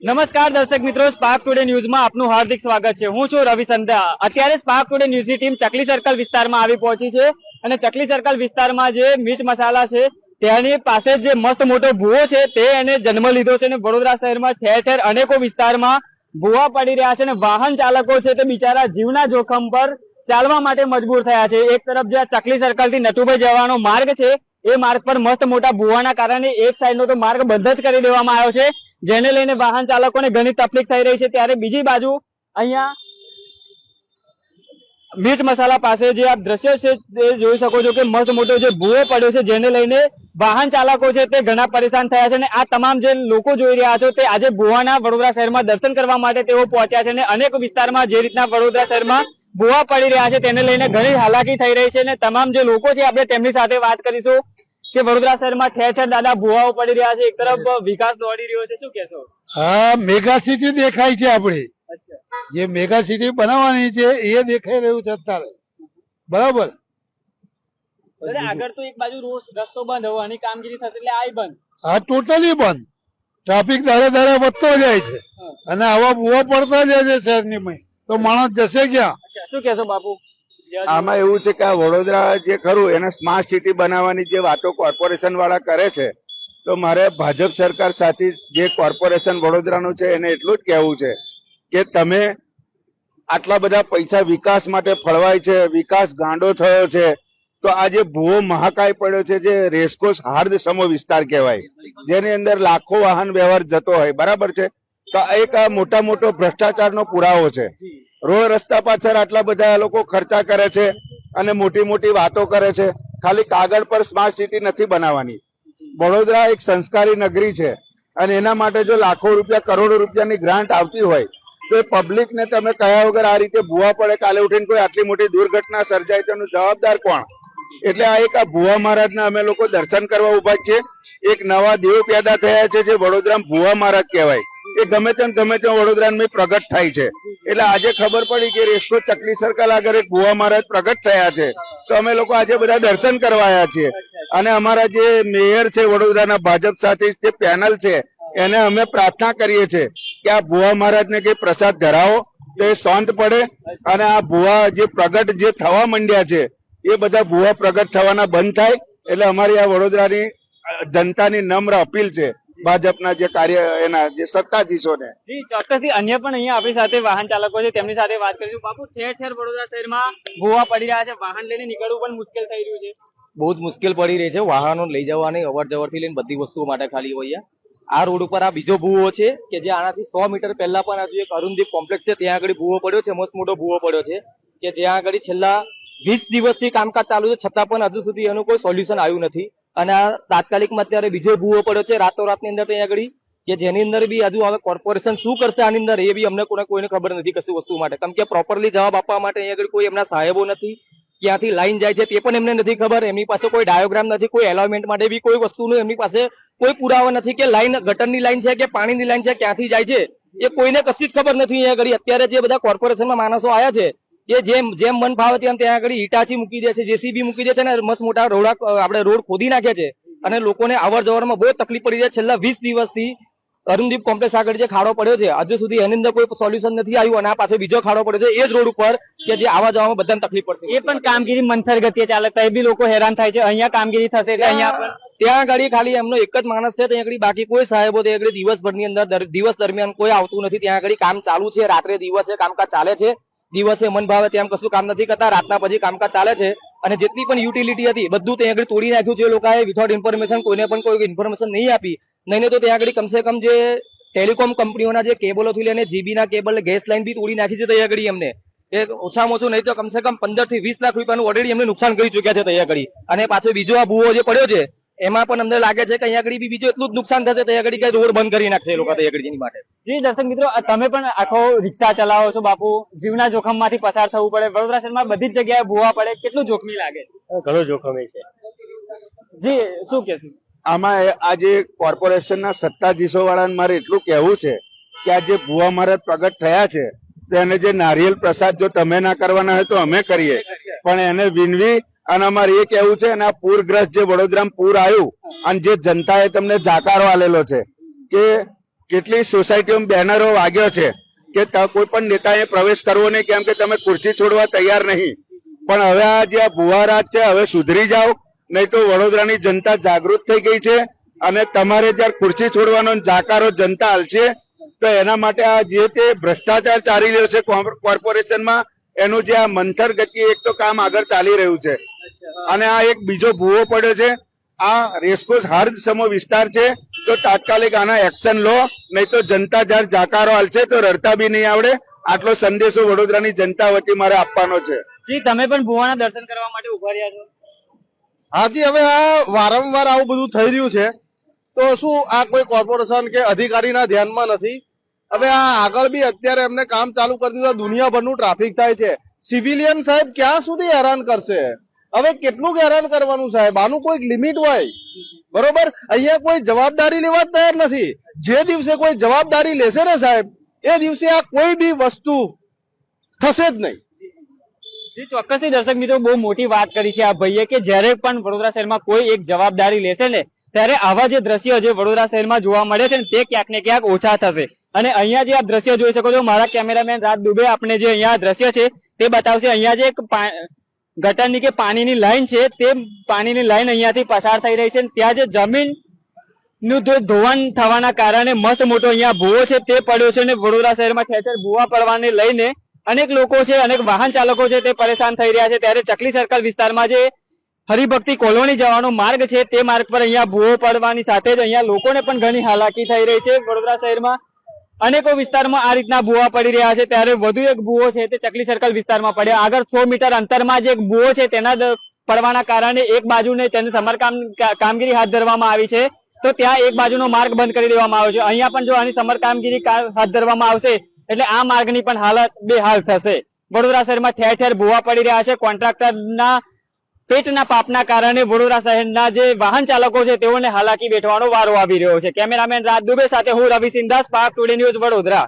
નમસ્કાર દર્શક મિત્રો સ્પાર્ક ટુડે ન્યૂઝમાં આપનું હાર્દિક સ્વાગત છે. હું છું રવિ સંધ્યા. અત્યારે સ્પાર્ક ટુડે ન્યૂઝની ટીમ ચકલી સર્કલ વિસ્તારમાં આવી પહોંચી છે અને ચકલી સર્કલ વિસ્તારમાં જે મીઠ મસાલા છે, તેની પાસે જે મસ્ત મોટો ભૂવો છે, તે એને જન્મ લીધો છે અને વડોદરા શહેરમાં ઠેર ઠેર અનેકો વિસ્તારમાં ભૂવા પડી રહ્યા છે અને વાહન ચાલકો છે તે બિચારા જીવના જોખમ પર ચાલવા માટે મજબૂર થયા છે. એક તરફ જે ચકલી સર્કલથી નટુભાઈ જવાનો માર્ગ છે, એ માર્ગ પર મસ્ત મોટા ભૂવાના કારણે એક સાઈડનો તો માર્ગ બંધ જ કરી દેવામાં આવ્યો છે. જેને લઈને વાહન ચાલકોને ઘણી તકલીફ થઈ રહી છે. ત્યારે બીજી બાજુ અહીંયા મીઠ મસાલા પાસે જે આપ દ્રશ્ય છે તે જોઈ શકો છો કે મસ્ત મોટો જે ભૂવો પડ્યો છે જેને લઈને વાહન ચાલકો છે તે ઘણા પરેશાન થયા છે અને આ તમામ જે લોકો જોઈ રહ્યા છો તે આજે ભુવાના વડોદરા શહેરમાં દર્શન કરવા માટે તેઓ પહોંચ્યા છે અને અનેક વિસ્તારમાં જે રીતના વડોદરા શહેરમાં ભૂવા પડી રહ્યા છે તેને લઈને ઘણી હાલાકી થઈ રહી છે અને તમામ જે લોકો છે આપણે તેમની સાથે વાત કરીશું. કે વડોદરા શહેરમાં ઠેર ઠેર દાદા ભુવાઓ પડી રહ્યા છે. એક તરફ વિકાસ દોડી રહ્યો છે. શું કહેશો? હા મેગા સિટી દેખાય છે આપણી. જે મેગા સિટી બનાવવાની છે એ દેખાઈ રહ્યું છે અત્યારે. બરાબર? આગળ તો એક બાજુ રોડ રસ્તો બંધ હોવાની કામગીરી થશે એટલે આય બંધ. હા ટોટલી બંધ. ટ્રાફિક દારે દારે વધતો જાય છે. અને આવા બુવા પડતા જાય છે શહેરની માં તો માણસ જશે ક્યાં? શું કહેશો બાપુ? આમાં એવું છે કે આ વડોદરા જે ખરું એને સ્માર્ટ સિટી બનાવવાની જે વાતો કોર્પોરેશન વાળા કરે છે તો મારે ભાજપ સરકાર સાથે જે કોર્પોરેશન વડોદરાનું છે એને એટલું જ કહેવું છે કે તમે આટલા બધા પૈસા વિકાસ માટે ફળવાય છે વિકાસ ગાંડો થયો છે તો આ જે ભૂવો મહાકાય પડ્યો છે જે રેસકોસ હાર્દ સમો વિસ્તાર કહેવાય જેની અંદર લાખો વાહન વ્યવહાર જતો હોય બરાબર છે? તો એક આ મોટા મોટો ભ્રષ્ટાચારનો પુરાવો છે. રોડ રસ્તા પાછળ આટલા બધા લોકો ખર્ચા કરે છે અને મોટી મોટી વાતો કરે છે. ખાલી કાગળ પર સ્માર્ટ સિટી નથી બનાવવાની. વડોદરા એક સંસ્કારી નગરી છે અને એના માટે જો લાખો રૂપિયા, કરોડો રૂપિયાની ગ્રાન્ટ આવતી હોય, તો એ પબ્લિક ને તમે કયા વગર આ રીતે ભૂવા પડે, કાલે ઉઠીને કોઈ આટલી મોટી દુર્ઘટના સર્જાય તો જવાબદાર કોણ? એટલે આ એક આ ભુવા મહારાજના અમે લોકો દર્શન કરવા ઊભા છીએ. એક નવા દેવ પેદા થયા છે જે વડોદરા ભુવા મહારાજ કહેવાય. એ ગમે તેમ ગમે તેમ વડોદરામાં પ્રગટ થાય છે. એટલે આજે ખબર પડી કે રેસ્કો ચકલી સર્કલ આગળ એક ભુવા મહારાજ પ્રગટ થયા છે. તો અમે લોકો આજે બધા દર્શન કરવા છીએ. અને અમારા જે મેયર છે વડોદરાના ભાજપ સાથે જે પેનલ છે, એને અમે પ્રાર્થના કરીએ છીએ કે આ ભુવા મહારાજને કે પ્રસાદ ધરાવો. તો એ શાંત પડે અને આ ભુવા જે પ્રગટ જે થવા માંડ્યા છે, એ બધા ભુવા પ્રગટ થવાના બંધ થાય. એટલે અમારી આ વડોદરાની જનતાની નમ્ર અપીલ છે ભાજપના જે કાર્ય એના જે સત્તાધીશોને. જી ચોક્કસથી અન્ય પણ અહીંયા આપણી સાથે વાહન ચાલકો છે તેમની સાથે વાત કરીશું. બાપુ ઠેર ઠેર વડોદરા શહેરમાં ભૂવા પડી રહ્યા છે. વાહન લઈને નીકળવું પણ મુશ્કેલ થઈ રહ્યું છે. બહુ જ મુશ્કેલ પડી રહી છે. વાહનો લઈ જવાની અવર જવરથી લઈને બધી વસ્તુઓ માટે ખાલી હોય આ રોડ ઉપર આ બીજો ભૂવો છે કે જે આનાથી સો મીટર પહેલા પણ હજુ એક અરુણદીપ કોમ્પ્લેક્સ છે ત્યાં આગળ ભૂવો પડ્યો છે મસ્ત મોટો ભૂવો પડ્યો છે કે જ્યાં આગળ છેલ્લા વીસ દિવસથી કામકાજ ચાલુ છે છતાં પણ હજુ સુધી એનું કોઈ સોલ્યુશન આવ્યું નથી. અને તાત્કાલિકમાં અત્યારે બીજો ભૂવો પડ્યો છે રાતોરાતની અંદર ત્યાં આગળ, કે જેની અંદર બી હજુ હવે કોર્પોરેશન શું કરશે આની અંદર એ બી અમને કોને કોઈને ખબર નથી કશું વસ્તુ માટે. કેમ કે પ્રોપરલી જવાબ આપવા માટે અહીંયા આગળ કોઈ એમના સાહેબો નથી, ક્યાંથી લાઈન જાય છે તે પણ એમને નથી ખબર. એમની પાસે કોઈ ડાયોગ્રામ નથી, કોઈ એલોમેન્ટ માટે બી કોઈ વસ્તુનું એમની પાસે કોઈ પુરાવા નથી કે લાઈન ગટરની લાઈન છે કે પાણીની લાઈન છે, ક્યાંથી જાય છે એ કોઈને કશી જ ખબર નથી અહીંયા આગળ. અત્યારે જે બધા કોર્પોરેશનમાં માણસો આવ્યા છે એ જેમ જેમ મન ફાવે તેમ ત્યાં આગળ ઈટાચી મૂકી દે છે જેસીબી મૂકી દે છે ને મસ્ત મોટા રોડા આપણે રોડ ખોદી નાખે છે. અને લોકોને અવર જવરમાં બહુ તકલીફ પડી છે છેલ્લા વીસ દિવસથી અરુણદીપ કોમ્પ્લેક્સ આગળ જે ખાડો પડ્યો છે હજુ સુધી એની અંદર કોઈ સોલ્યુશન નથી આવ્યું અને આ પાછો બીજો ખાડો પડ્યો છે એ જ રોડ ઉપર કે જે આવા જવામાં બધાને તકલીફ પડશે. એ પણ કામગીરી મંથર ગતિએ ચાલે તો એ બી લોકો હેરાન થાય છે. અહીંયા કામગીરી થશે એટલે અહીંયા ત્યાં આગળ ખાલી એમનો એક જ માણસ છે ત્યાં આગળ બાકી કોઈ સાહેબો ત્યાં આગળ દિવસભરની અંદર દિવસ દરમિયાન કોઈ આવતું નથી. ત્યાં આગળ કામ ચાલુ છે રાત્રે દિવસે કામકાજ ચાલે છે. દિવસે મન ભાવે તેમ કશું કામ નથી કરતા, રાતના પછી કામકાજ ચાલે છે. અને જેટલી પણ યુટિલિટી હતી, બધું ત્યાં આગળ તોડી નાખ્યું છે લોકોએ વિથઆઉટ ઇન્ફોર્મેશન કોઈને પણ કોઈ ઇન્ફોર્મેશન નહીં આપી. નહીં તો ત્યાં આગળ કમસે કમ જે ટેલિકોમ કંપનીઓના જે કેબલોથી લઈને જીબીના કેબલ ગેસ લાઈન બી તોડી નાખી છે ત્યાં આગળ એમને. એ ઓછામાં ઓછું નહીં તો કમસે કમ પંદરથી વીસ લાખ રૂપિયાનું ઓલરેડી એમને નુકસાન કરી ચુક્યા છે ત્યાં આગળ. અને પાછો બીજો આ ભૂવો જે પડ્યો છે એમાં પણ અમને લાગે છે કે અહીંયા આગળ બી બીજું એટલું જ નુકસાન થશે ત્યાં આગળ કે રોડ બંધ કરી નાખશે એ લોકો ત્યાં આગળ માટે. જી દર્શક મિત્રો તમે પણ આખો રિક્ષા ચલાવો છો બાપુ. જીવના જોખમમાંથી પસાર થવું પડે. વડોદરા શહેરમાં બધી જ જગ્યાએ ભૂવા પડે. કેટલું જોખમી લાગે? ઘણું જોખમી છે. જી શું કહેશું આમાં આજે કોર્પોરેશનના સત્તાધીશો વાળાને મારે એટલું કહેવું છે કે આ જે ભુવા મહારાજ પ્રગટ થયા છે તેને જે નારિયેલ પ્રસાદ જો તમે ના કરવાના હોય તો અમે કરીએ. પણ એને વિનવી અને અમારે એ કેવું છે, અને આ પૂરગ્રસ્ત જે વડોદરામાં પૂર આવ્યું, અને જે જનતાએ તમને જાકારો આલેલો છે, કે કેટલી સોસાયટીઓમાં બેનરો વાગ્યો છે, કે કોઈ પણ નેતાએ પ્રવેશ કરવો નહીં, કેમ કે તમે ખુરશી છોડવા તૈયાર નહીં. પણ હવે આ જે આ છે, હવે સુધરી જાઓ, નહીં તો વડોદરાની જનતા જાગૃત થઈ ગઈ છે, અને તમારે જ્યારે ખુરશી છોડવાનો જાકારો જનતા હાલશે તો એના માટે આ જે તે ભ્રષ્ટાચાર ચાલી રહ્યો છે કોર્પોરેશનમાં, એનું જે આ મંથર ગતિ એક તો કામ આગળ ચાલી રહ્યું છે. અને આ એક બીજો ભૂવો પડ્યો છે. આ રેસકોર્સ હર્દ સમો વિસ્તાર છે. તો તાત્કાલિક આના એક્શન લો નહીં તો જનતા જ્યારે જાકારો હાલશે તો રડતા બી નહીં આવડે. આટલો સંદેશો વડોદરાની જનતા વતી મારે આપવાનો છે. જી તમે પણ ભુવાના દર્શન કરવા માટે ઊભા રહ્યા છો. હાજી હવે આ વારંવાર આવું બધું થઈ રહ્યું છે. તો શું આ કોઈ કોર્પોરેશન કે અધિકારીના ધ્યાનમાં નથી? હવે આ આગળ બી અત્યારે એમને કામ ચાલુ કરી દીધું. દુનિયાભરનું ટ્રાફિક થાય છે. સિવિલિયન સાહેબ ક્યાં સુધી હેરાન કરશે? હવે કેટલું હેરાન કરવાનું સાહેબ? આનું કોઈક લિમિટ હોય. બરોબર? અહીંયા કોઈ જવાબદારી લેવા તૈયાર નથી. જે દિવસે કોઈ જવાબદારી લેશે ને સાહેબ, એ દિવસે આ કોઈ બી વસ્તુ થશે જ નહીં. ચોક્કસ દર્શક મિત્રો, બહુ મોટી વાત કરી છે આ ભાઈએ કે જ્યારે પણ વડોદરા શહેરમાં કોઈ એક જવાબદારી લેશે ને, ત્યારે આવા જે દ્રશ્યો જે વડોદરા શહેરમાં જોવા મળે છે ને, તે ક્યાંક ને ક્યાંક ઓછા થશે. અને અહીંયા જે આપ દ્રશ્ય જોઈ શકો છો, મારા કેમેરામેન રાત દુબે આપણે જે અહીંયા દ્રશ્ય છે, તે બતાવશે. અહીંયા જે એક ગટરની કે પાણીની લાઈન છે, તે પાણીની લાઈન અહીંયાથી પસાર થઈ રહી છે. ત્યાં જે જમીનનું જે ધોવાણ થવાના કારણે મસ્ત મોટો અહીંયા ભૂવો છે, તે પડ્યો છે અને વડોદરા શહેરમાં ઠેર ભૂવા પડવાને લઈને અનેક લોકો છે, અનેક વાહન ચાલકો છે તે પરેશાન થઈ રહ્યા છે. ત્યારે ચકલી સર્કલ વિસ્તારમાં જે હરિભક્તિ કોલોની જવાનો માર્ગ છે, તે માર્ગ પર અહીંયા ભૂવો પડવાની સાથે જ અહીંયા લોકોને પણ ઘણી હાલાકી થઈ રહી છે. વડોદરા શહેરમાં અનેકો વિસ્તારમાં આ રીતના ભૂવા પડી રહ્યા છે. ત્યારે વધુ એક ભૂવો છે તે ચકલી સર્કલ વિસ્તારમાં પડ્યો. આગળ સો મીટર અંતરમાં જે એક ભૂવો છે તેના પડવાના કારણે એક બાજુને તેની સમારકામ કામગીરી હાથ ધરવામાં આવી છે. તો ત્યાં એક બાજુનો માર્ગ બંધ કરી દેવામાં આવ્યો છે. અહીંયા પણ જો આની સમર કામગીરી હાથ ધરવામાં આવશે, એટલે આ માર્ગની પણ હાલત બેહાલ થશે. વડોદરા શહેરમાં ઠેર ઠેર ભૂવા પડી રહ્યા છે. કોન્ટ્રાક્ટરના પેટના પાપના કારણે વડોદરા શહેરના જે વાહન ચાલકો છે તેઓને હાલાકી બેઠવાનો વારો આવી રહ્યો છે. કેમેરામેન રાજ દુબે સાથે હું રવિ સિંધાસ પાક ટુડે ન્યૂઝ વડોદરા.